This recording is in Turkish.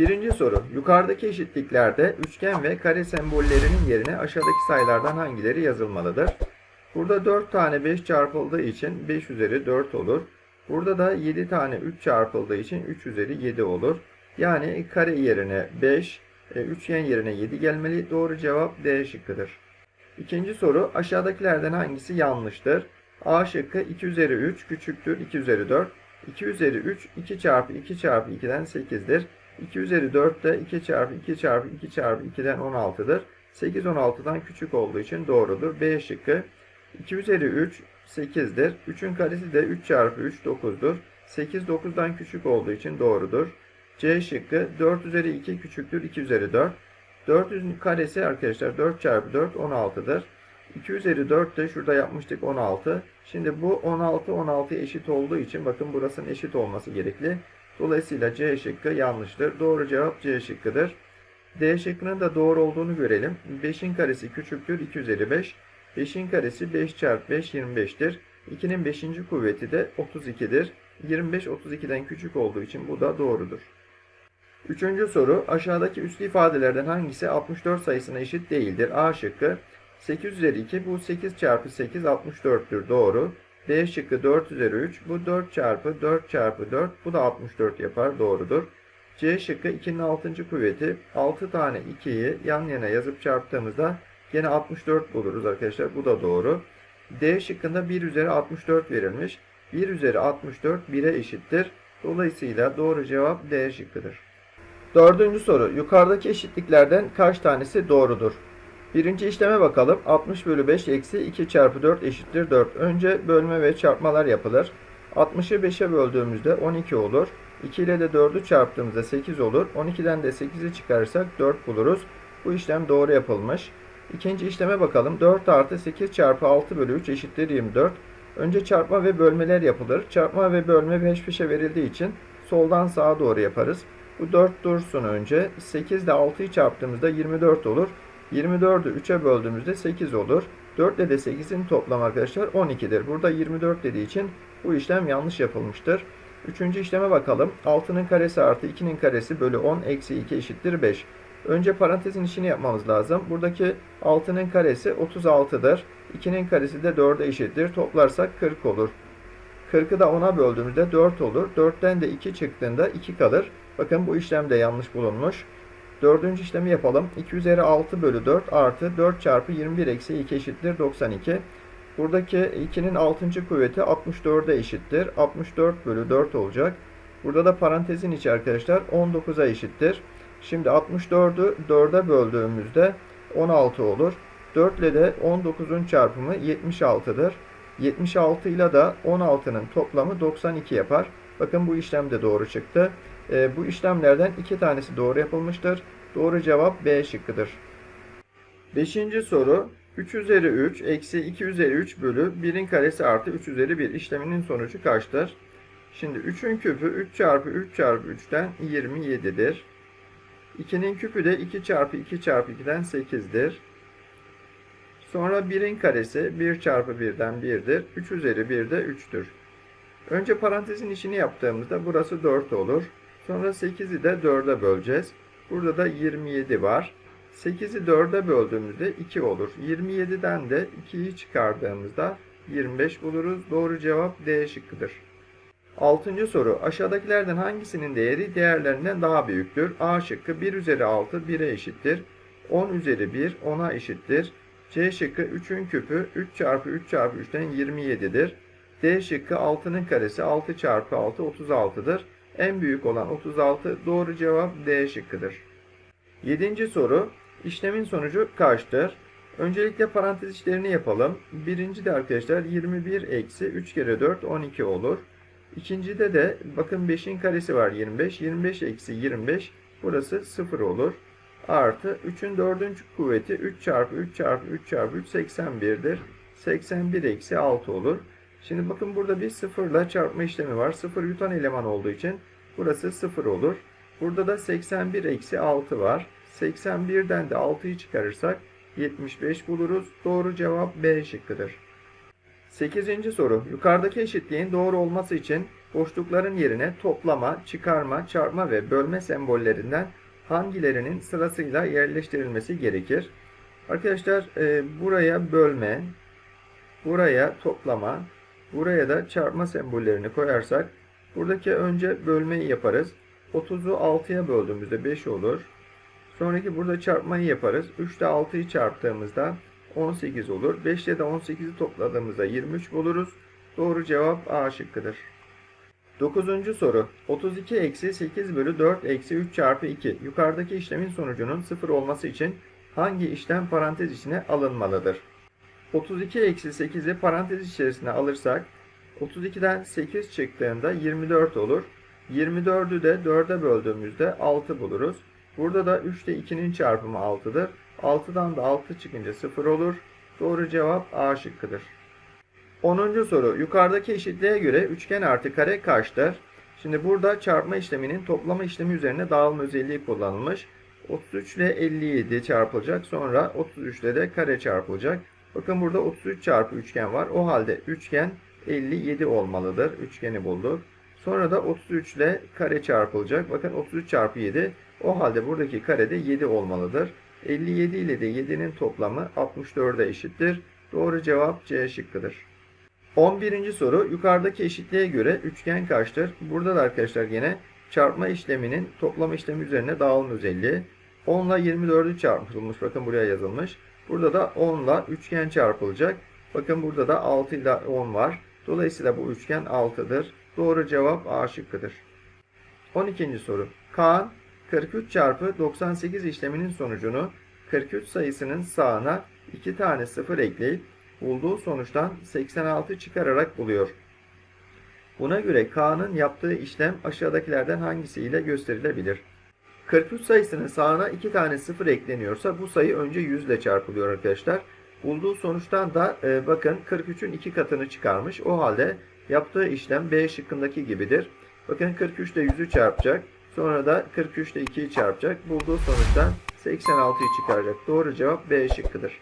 Birinci soru. Yukarıdaki eşitliklerde üçgen ve kare sembollerinin yerine aşağıdaki sayılardan hangileri yazılmalıdır? Burada 4 tane 5 çarpıldığı için 5 üzeri 4 olur. Burada da 7 tane 3 çarpıldığı için 3 üzeri 7 olur. Yani kare yerine 5, e, üçgen yerine 7 gelmeli. Doğru cevap D şıkkıdır. İkinci soru aşağıdakilerden hangisi yanlıştır? A şıkkı 2 üzeri 3 küçüktür 2 üzeri 4. 2 üzeri 3 2 çarpı 2 çarpı 2'den 8'dir. 2 üzeri 4 de 2 çarpı 2 çarpı 2 çarpı 2'den 16'dır. 8 16'dan küçük olduğu için doğrudur. B şıkkı 2 üzeri 3 8'dir. 3'ün karesi de 3 çarpı 3 9'dur. 8 9'dan küçük olduğu için doğrudur. C şıkkı 4 üzeri 2 küçüktür 2 üzeri 4. 400'ün karesi arkadaşlar 4 çarpı 4 16'dır. 2 üzeri 4 de şurada yapmıştık 16. Şimdi bu 16 16'ya eşit olduğu için bakın burasının eşit olması gerekli. Dolayısıyla C şıkkı yanlıştır. Doğru cevap C şıkkıdır. D şıkkının da doğru olduğunu görelim. 5'in karesi küçüktür 2 üzeri 5. 5'in karesi 5 çarpı 5 25'tir. 2'nin 5. kuvveti de 32'dir. 25 32'den küçük olduğu için bu da doğrudur. Üçüncü soru aşağıdaki üslü ifadelerden hangisi 64 sayısına eşit değildir? A şıkkı 8 üzeri 2 bu 8 çarpı 8 64'tür doğru. B şıkkı 4 üzeri 3 bu 4 çarpı 4 çarpı 4 bu da 64 yapar doğrudur. C şıkkı 2'nin 6. kuvveti 6 tane 2'yi yan yana yazıp çarptığımızda gene 64 buluruz arkadaşlar bu da doğru. D şıkkında 1 üzeri 64 verilmiş. 1 üzeri 64 1'e eşittir. Dolayısıyla doğru cevap D şıkkıdır. Dördüncü soru. Yukarıdaki eşitliklerden kaç tanesi doğrudur? Birinci işleme bakalım. 60 bölü 5 eksi 2 çarpı 4 eşittir 4. Önce bölme ve çarpmalar yapılır. 60'ı 5'e böldüğümüzde 12 olur. 2 ile de 4'ü çarptığımızda 8 olur. 12'den de 8'i çıkarırsak 4 buluruz. Bu işlem doğru yapılmış. İkinci işleme bakalım. 4 artı 8 çarpı 6 bölü 3 eşittir 24. Önce çarpma ve bölmeler yapılır. Çarpma ve bölme peş peşe verildiği için soldan sağa doğru yaparız. Bu 4 dursun önce. 8 ile 6'yı çarptığımızda 24 olur. 24'ü 3'e böldüğümüzde 8 olur. 4 ile de 8'in toplamı arkadaşlar 12'dir. Burada 24 dediği için bu işlem yanlış yapılmıştır. Üçüncü işleme bakalım. 6'nın karesi artı 2'nin karesi bölü 10 eksi 2 eşittir 5. Önce parantezin işini yapmamız lazım. Buradaki 6'nın karesi 36'dır. 2'nin karesi de 4'e eşittir. Toplarsak 40 olur. 40'ı da 10'a böldüğümüzde 4 olur. 4'ten de 2 çıktığında 2 kalır. Bakın bu işlem de yanlış bulunmuş. Dördüncü işlemi yapalım. 2 üzeri 6 bölü 4 artı 4 çarpı 21 eksi 2 eşittir 92. Buradaki 2'nin 6. kuvveti 64'e eşittir. 64 bölü 4 olacak. Burada da parantezin içi arkadaşlar 19'a eşittir. Şimdi 64'ü 4'e böldüğümüzde 16 olur. 4 ile de 19'un çarpımı 76'dır. 76 ile de 16'nın toplamı 92 yapar. Bakın bu işlem de doğru çıktı. E, bu işlemlerden iki tanesi doğru yapılmıştır. Doğru cevap B şıkkıdır. Beşinci soru 3 üzeri 3 eksi 2 üzeri 3 bölü 1'in karesi artı 3 üzeri 1 işleminin sonucu kaçtır? Şimdi 3'ün küpü 3 çarpı 3 çarpı 3'ten 27'dir. 2'nin küpü de 2 çarpı 2 çarpı 2'den 8'dir. Sonra 1'in karesi 1 çarpı 1'den 1'dir. 3 üzeri 1 de 3'tür. Önce parantezin işini yaptığımızda burası 4 olur. Sonra 8'i de 4'e böleceğiz. Burada da 27 var. 8'i 4'e böldüğümüzde 2 olur. 27'den de 2'yi çıkardığımızda 25 buluruz. Doğru cevap D şıkkıdır. Altıncı soru. Aşağıdakilerden hangisinin değeri diğerlerinden daha büyüktür? A şıkkı 1 üzeri 6 1'e eşittir. 10 üzeri 1 10'a eşittir. C şıkkı 3'ün küpü 3 çarpı 3 çarpı 3'ten 27'dir. D şıkkı 6'nın karesi 6 çarpı 6 36'dır. En büyük olan 36 doğru cevap D şıkkıdır. Yedinci soru. İşlemin sonucu kaçtır? Öncelikle parantez işlerini yapalım. Birinci de arkadaşlar 21 eksi 3 kere 4 12 olur. İkincide de bakın 5'in karesi var 25. 25 eksi 25 burası 0 olur. Artı 3'ün 4. kuvveti 3 çarpı 3 çarpı 3 çarpı 3 81'dir. 81 eksi 6 olur. Şimdi bakın burada bir sıfırla çarpma işlemi var. Sıfır yutan eleman olduğu için burası sıfır olur. Burada da 81 eksi 6 var. 81'den de 6'yı çıkarırsak 75 buluruz. Doğru cevap B şıkkıdır. 8. soru. Yukarıdaki eşitliğin doğru olması için boşlukların yerine toplama, çıkarma, çarpma ve bölme sembollerinden hangilerinin sırasıyla yerleştirilmesi gerekir? Arkadaşlar e, buraya bölme, buraya toplama, buraya da çarpma sembollerini koyarsak buradaki önce bölmeyi yaparız. 30'u 6'ya böldüğümüzde 5 olur. Sonraki burada çarpmayı yaparız. 3 ile 6'yı çarptığımızda 18 olur. 5 ile de 18'i topladığımızda 23 buluruz. Doğru cevap A şıkkıdır. 9. soru. 32 eksi 8 bölü 4 eksi 3 çarpı 2. Yukarıdaki işlemin sonucunun 0 olması için hangi işlem parantez içine alınmalıdır? 32 eksi 8'i parantez içerisine alırsak 32'den 8 çıktığında 24 olur. 24'ü de 4'e böldüğümüzde 6 buluruz. Burada da 3 ile 2'nin çarpımı 6'dır. 6'dan da 6 çıkınca 0 olur. Doğru cevap A şıkkıdır. 10. soru. Yukarıdaki eşitliğe göre üçgen artı kare kaçtır? Şimdi burada çarpma işleminin toplama işlemi üzerine dağılma özelliği kullanılmış. 33 ile 57 çarpılacak. Sonra 33 ile de kare çarpılacak. Bakın burada 33 çarpı üçgen var. O halde üçgen 57 olmalıdır. Üçgeni bulduk. Sonra da 33 ile kare çarpılacak. Bakın 33 çarpı 7. O halde buradaki kare de 7 olmalıdır. 57 ile de 7'nin toplamı 64'e eşittir. Doğru cevap C şıkkıdır. 11. soru yukarıdaki eşitliğe göre üçgen kaçtır? Burada da arkadaşlar yine çarpma işleminin toplama işlemi üzerine dağılma özelliği. 10 ile 24'ü çarpılmış. Bakın buraya yazılmış. Burada da 10 ile üçgen çarpılacak. Bakın burada da 6 ile 10 var. Dolayısıyla bu üçgen 6'dır. Doğru cevap A şıkkıdır. 12. soru. Kaan 43 çarpı 98 işleminin sonucunu 43 sayısının sağına 2 tane 0 ekleyip bulduğu sonuçtan 86 çıkararak buluyor. Buna göre K'nın yaptığı işlem aşağıdakilerden hangisiyle gösterilebilir? 43 sayısının sağına 2 tane 0 ekleniyorsa bu sayı önce 100 ile çarpılıyor arkadaşlar. Bulduğu sonuçtan da e, bakın 43'ün 2 katını çıkarmış. O halde yaptığı işlem B şıkkındaki gibidir. Bakın 43 ile 100'ü çarpacak. Sonra da 43 ile 2'yi çarpacak. Bulduğu sonuçtan 86'yı çıkaracak. Doğru cevap B şıkkıdır.